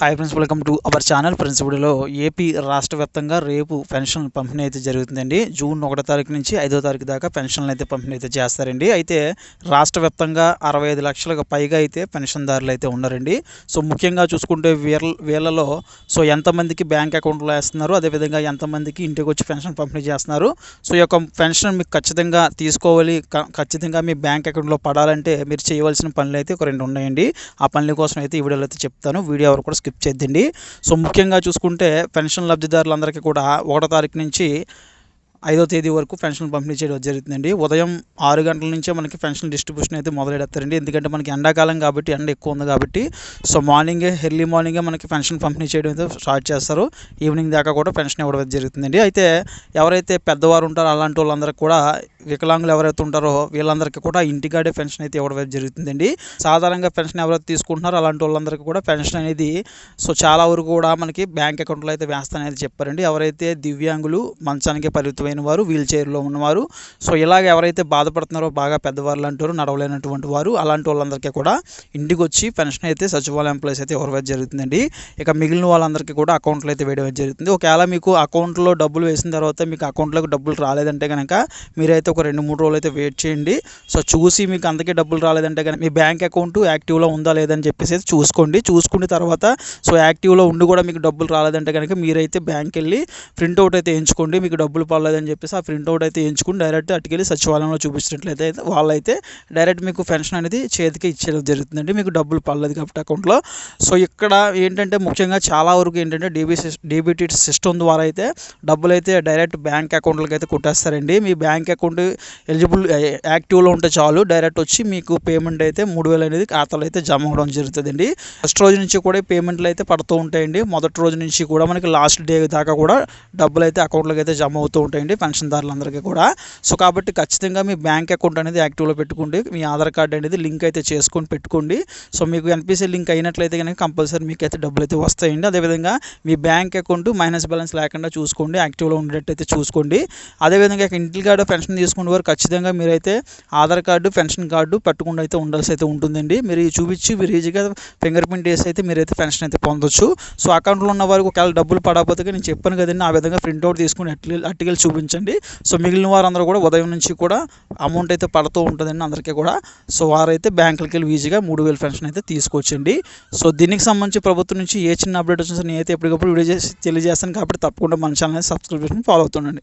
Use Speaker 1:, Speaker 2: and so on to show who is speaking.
Speaker 1: Hi friends welcome to our channel friends ఇప్పుడులో AP రాష్ట్ర వ్యాప్తంగా రేపు పెన్షన్ పంపిణీ అయితే జరుగుతుందండి. జూన్ ఒకటో తారీఖు నుంచి ఐదో తారీఖు దాకా పెన్షన్లు అయితే పంపిణీ అయితే చేస్తారండి. అయితే రాష్ట్ర వ్యాప్తంగా అరవై ఐదు లక్షలకు పైగా అయితే పెన్షన్దారులు అయితే ఉన్నారండి. సో ముఖ్యంగా చూసుకుంటే వీళ్ళ వీళ్ళలో సో ఎంతమందికి బ్యాంక్ అకౌంట్లో వేస్తున్నారు అదేవిధంగా ఎంతమందికి ఇంటికి వచ్చి పెన్షన్ పంపిణీ చేస్తున్నారు. సో ఈ యొక్క పెన్షన్ మీకు ఖచ్చితంగా తీసుకోవాలి. ఖచ్చితంగా మీ బ్యాంక్ అకౌంట్లో పడాలంటే మీరు చేయవలసిన పనులు అయితే ఒక రెండు ఉన్నాయండి. ఆ పనుల కోసం అయితే ఈ వీడియోలో అయితే చెప్తాను. వీడియో ఎవరు కూడా స్కిప్ చేద్దండి. సో ముఖ్యంగా చూసుకుంటే పెన్షన్ లబ్ధిదారులందరికీ కూడా ఒకటో తారీఖు నుంచి ఐదో తేదీ వరకు పెన్షన్ పంపిణీ చేయడం జరుగుతుందండి. ఉదయం ఆరు గంటల నుంచే మనకి పెన్షన్ డిస్ట్రిబ్యూషన్ అయితే మొదలెడతారండి. ఎందుకంటే మనకి ఎండాకాలం కాబట్టి ఎండ ఎక్కువ ఉంది కాబట్టి సో మార్నింగే ఎర్లీ మార్నింగే మనకి పెన్షన్ పంపిణీ చేయడం అయితే స్టార్ట్ చేస్తారు. ఈవినింగ్ దాకా కూడా పెన్షన్ ఇవ్వడం జరుగుతుందండి. అయితే ఎవరైతే పెద్దవారు ఉంటారో అలాంటి వాళ్ళందరికీ కూడా వికలాంగులు ఎవరైతే ఉంటారో వీళ్ళందరికీ కూడా ఇంటికాడే పెన్షన్ అయితే ఇవ్వడం జరుగుతుందండి. సాధారణంగా పెన్షన్ ఎవరైతే తీసుకుంటున్నారో అలాంటి వాళ్ళందరికీ కూడా పెన్షన్ అనేది సో చాలా వరకు కూడా మనకి బ్యాంక్ అకౌంట్లో అయితే వేస్తానని చెప్పారండి. ఎవరైతే దివ్యాంగులు మంచానికి పరిమితమైన వారు వీల్ చైర్లో ఉన్నవారు సో ఇలాగ ఎవరైతే బాధపడుతున్నారో బాగా పెద్దవాళ్ళు అంటారు నడవలేనటువంటి వారు అలాంటి వాళ్ళందరికీ కూడా ఇంటికి వచ్చి పెన్షన్ అయితే సచివాలయం ఎంప్లాయీస్ అయితే ఇవ్వడం జరుగుతుందండి. ఇక మిగిలిన వాళ్ళందరికీ కూడా అకౌంట్లో అయితే వేయడం జరుగుతుంది. ఒకవేళ మీకు అకౌంట్లో డబ్బులు వేసిన తర్వాత మీకు అకౌంట్లోకి డబ్బులు రాలేదంటే కనుక మీరైతే ఒక రెండు మూడు రోజులు అయితే వెయిట్ చేయండి. సో చూసి మీకు అందుకే డబ్బులు రాలేదంటే కనుక మీ బ్యాంక్ అకౌంట్ యాక్టివ్లో ఉందా లేదని చెప్పేసి అయితే చూసుకోండి. చూసుకున్న తర్వాత సో యాక్టివ్లో ఉండి కూడా మీకు డబ్బులు రాలేదంటే కనుక మీరైతే బ్యాంక్ వెళ్ళి ప్రింట్అవుట్ అయితే ఎంచుకోండి మీకు డబ్బులు పడలేదని చెప్పేసి ఆ ప్రింట్అవుట్ అయితే ఎంచుకుని డైరెక్ట్ అటుకెళ్ళి సచివాలయంలో చూపించినట్లయితే వాళ్ళైతే డైరెక్ట్ మీకు పెన్షన్ అనేది చేతికి ఇచ్చేయడం జరుగుతుందండి. మీకు డబ్బులు పడలేదు కాబట్టి అకౌంట్లో సో ఇక్కడ ఏంటంటే ముఖ్యంగా చాలా వరకు ఏంటంటే డీబీ డీబీటీ సిస్టమ్ ద్వారా అయితే డబ్బులు అయితే డైరెక్ట్ బ్యాంక్ అకౌంట్లకి అయితే కొట్టేస్తారండి. మీ బ్యాంక్ అకౌంట్ ఎలిజిబుల్ యాక్టివ్లో ఉంటే చాలు. డైరెక్ట్ వచ్చి మీకు పేమెంట్ అయితే మూడు వేలు అనేది ఖాతాలో అయితే జమ అవ్వడం జరుగుతుందండి. ఫస్ట్ రోజు నుంచి కూడా పేమెంట్లు అయితే పడుతూ ఉంటాయండి. మొదటి రోజు నుంచి కూడా మనకి లాస్ట్ డే దాకా కూడా డబ్బులు అయితే అకౌంట్లోకి అయితే జమ అవుతూ ఉంటాయండి పెన్షన్దారులందరికీ కూడా. సో కాబట్టి ఖచ్చితంగా మీ బ్యాంక్ అకౌంట్ అనేది యాక్టివ్లో పెట్టుకోండి. మీ ఆధార్ కార్డ్ అనేది లింక్ అయితే చేసుకొని పెట్టుకోండి. సో మీకు ఎన్పిసి లింక్ అయినట్లయితే కనుక కంపల్సరీ మీకు అయితే డబ్బులు అయితే వస్తాయండి. అదేవిధంగా మీ బ్యాంక్ అకౌంట్ మైనస్ బ్యాలెన్స్ లేకుండా చూసుకోండి. యాక్టివ్లో ఉండేటట్టు అయితే చూసుకోండి. అదేవిధంగా ఇంటికాడ పెన్షన్ తీసుకునే వారు ఖచ్చితంగా మీరైతే ఆధార్ కార్డు పెన్షన్ కార్డు పట్టుకుండా అయితే ఉండాల్సి అయితే ఉంటుందండి. మీరు చూపించి మీరు ఈజీగా ఫింగర్ ప్రింట్ వేసి అయితే మీరైతే పెన్షన్ అయితే పొందొచ్చు. సో అకౌంట్లో ఉన్న వారికి ఒకవేళ డబ్బులు పడకపోతే నేను చెప్పాను కదండి ఆ విధంగా ప్రింట్అవుట్ తీసుకుని అట్లి అట్టికెళ్ళి చూపించండి. సో మిగిలిన వారందరూ కూడా ఉదయం నుంచి కూడా అమౌంట్ అయితే పడుతూ ఉంటుందండి అందరికీ కూడా. సో వారైతే బ్యాంకులకి వెళ్ళి ఈజీగా మూడు వేలు పెన్షన్ అయితే తీసుకొచ్చండి సో దీనికి సంబంధించి ప్రభుత్వం నుంచి ఏ చిన్న అప్డేట్ వచ్చినా నేను నేనైతే ఎప్పటికప్పుడు వీడియో చేసి తెలియజేస్తాను కాబట్టి తప్పకుండా మన ఛానల్ సబ్స్క్రిప్షన్ ఫాలో అవుతుండండి.